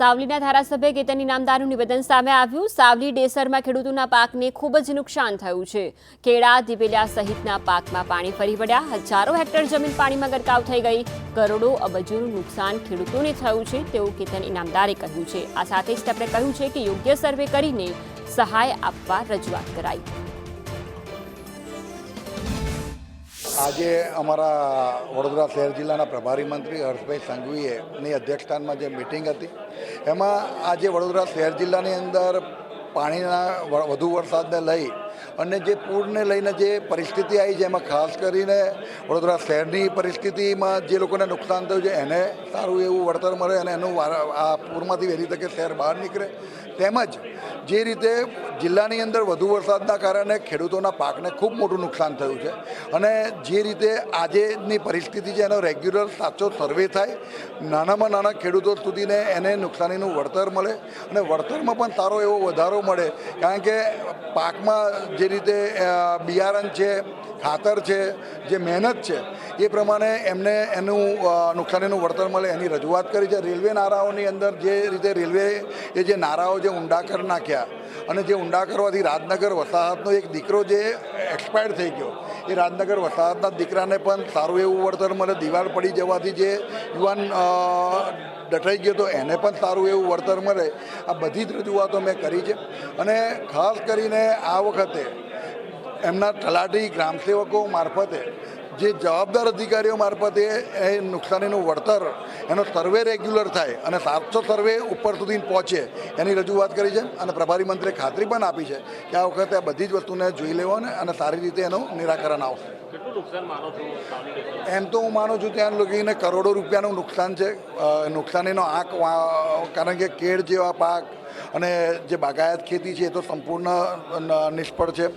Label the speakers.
Speaker 1: સાવલીના ધારાસભ્ય કેતન ઇનામદારનું નિવેદન સામે આવ્યું. સાવલી ડેસરમાં ખેડૂતોના પાકને ખૂબ જ નુકસાન થયું છે. કેળા દિવેલિયા સહિતના પાકમાં પાણી ફરી વળ્યા. હજારો હેક્ટર જમીન પાણીમાં ગરકાવ થઈ ગઈ. કરોડો અબજોનું નુકસાન ખેડૂતોને થયું છે, તેવું કેતન ઇનામદારે કહ્યું છે. આ સાથે જ તેમણે કહ્યું છે કે યોગ્ય સર્વે કરીને સહાય આપવા રજૂઆત કરાઈ.
Speaker 2: આજે અમારા વડોદરા શહેર જિલ્લાના પ્રભારી મંત્રી હર્ષભાઈ સંઘવીએની અધ્યક્ષસ્થાનમાં જે મિટિંગ હતી, એમાં આજે વડોદરા શહેર જિલ્લાની અંદર પાણીના વધુ વરસાદને લઈ અને જે પૂરને લઈને જે પરિસ્થિતિ આવી છે, એમાં ખાસ કરીને વડોદરા શહેરની પરિસ્થિતિમાં જે લોકોને નુકસાન થયું છે, એને સારું એવું વળતર મળે અને એનું આ પૂરમાંથી વહેલી તકે શહેર બહાર નીકળે. તેમજ જે રીતે જિલ્લાની અંદર વધુ વરસાદના કારણે ખેડૂતોના પાકને ખૂબ મોટું નુકસાન થયું છે અને જે રીતે આજેની પરિસ્થિતિ છે, એનો રેગ્યુલર સાચો સર્વે થાય, નાનામાં નાના ખેડૂતો સુધીને એને નુકસાનીનું વળતર મળે અને વળતરમાં પણ સારો એવો વધારો મળે. કારણ કે પાકમાં જે રીતે બિયારણ છે, ખાતર છે, જે મહેનત છે, એ પ્રમાણે એમને એનું નુકસાનીનું વળતર મળે એની રજૂઆત કરી છે. રેલવે નારાઓની અંદર જે રીતે રેલવે, એ જે નારાઓ જે ઊંડા કરી નાખ્યા અને જે ઊંડા કરવાથી રાજનગર વસાહતનો એક દીકરો જે એક્સપાયર થઈ ગયો, એ રાજનગર વસાહતના દીકરાને પણ સારું એવું વળતર મળે. દિવાલ પડી જવાથી જે યુવાન અ, દટાઈ ગયો તો એને પણ સારું એવું વળતર મળે. આ બધી જ રજૂઆતો મેં કરી છે. અને ખાસ કરીને આ વખતે એમના તલાટી ગ્રામસેવકો મારફતે જે જવાબદાર અધિકારીઓ મારફતે એ નુકસાનીનું વળતર એનો સર્વે રેગ્યુલર થાય અને સાતસો સર્વે ઉપર સુધી પહોંચે એની રજૂઆત કરી છે અને પ્રભારી મંત્રીએ ખાતરી પણ આપી છે કે આ વખતે આ બધી જ વસ્તુને જોઈ લેવાને અને સારી રીતે એનું નિરાકરણ આવશે? એમ તો હું માનું છું ત્યાં લગીને કરોડો રૂપિયાનું નુકસાન છે. નુકસાનીનો આંક કારણ કે કેળ જેવા પાક અને જે બાગાયત ખેતી છે એ તો સંપૂર્ણ નિષ્ફળ છે.